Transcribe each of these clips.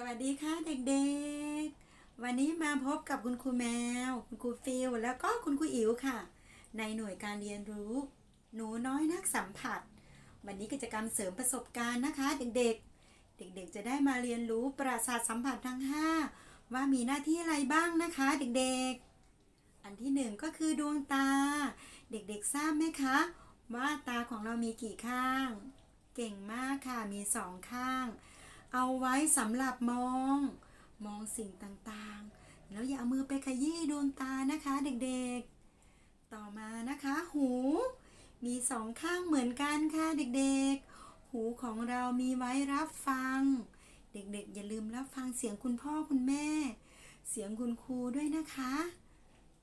สวัสดีค่ะเด็กๆ วันนี้มาพบกับคุณครูแมว คุณครูฟิลแล้วก็คุณครูอิ๋วค่ะ ในหน่วยการเรียนรู้ หนูน้อยนักสัมผัส วันนี้กิจกรรมเสริมประสบการณ์นะคะ เด็กๆ เด็กๆ จะได้มาเรียนรู้ประสาทสัมผัสทั้ง 5 ว่ามีหน้าที่อะไรบ้างนะคะ เด็กๆ อันที่หนึ่งก็คือดวงตา เด็กๆทราบไหมคะ ว่าตาของเรามีกี่ข้าง เก่งมากค่ะมีสองข้าง เอาไว้สำหรับมอง มองสิ่งต่างๆ แล้วอย่าเอามือไปขยี้ดวงตานะคะเด็กๆ ต่อมานะคะ หู มีสองข้างเหมือนกันค่ะเด็กๆ หูของเรามีไว้รับฟัง เด็กๆ อย่าลืมรับฟังเสียงคุณพ่อคุณแม่ เสียงคุณครูด้วยนะคะ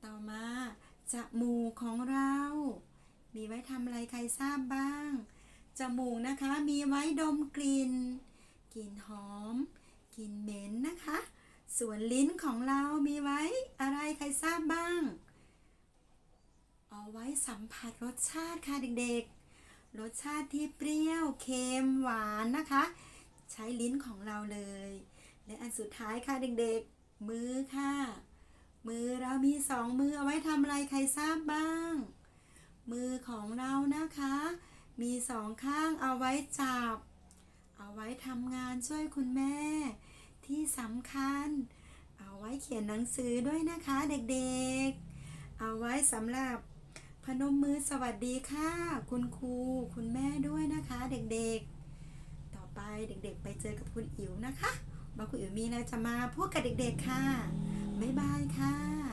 ต่อมาจมูกของเรา มีไว้ทำอะไรใครทราบบ้าง จมูกนะคะมีไว้ดมกลิ่น กลิ่นหอมกลิ่นเหม็นนะคะ ส่วนลิ้นของเรามีไว้อะไรใครทราบบ้าง เอาไว้สัมผัสรสชาติค่ะเด็กๆ รสชาติที่เปรี้ยวเค็มหวานนะคะ ใช้ลิ้นของเราเลย และอันสุดท้ายค่ะเด็กๆ มือค่ะ มือเรามีสองมือเอาไว้ทำอะไรใครทราบบ้าง มือของเรานะคะ มีสองข้างเอาไว้จับ เอาไว้ทำงานช่วยคุณแม่ ที่สำคัญ เอาไว้เขียนหนังสือด้วยนะคะเด็กๆ เอาไว้สำหรับพนมมือสวัสดีค่ะ คุณครูคุณแม่ด้วยนะคะเด็กๆ ต่อไปเด็กๆ ไปเจอกับคุณอิ๋วนะคะว่าคุณอิ๋วมีอะไรจะมาพูดกับเด็กๆค่ะ บ๊ายบายค่ะ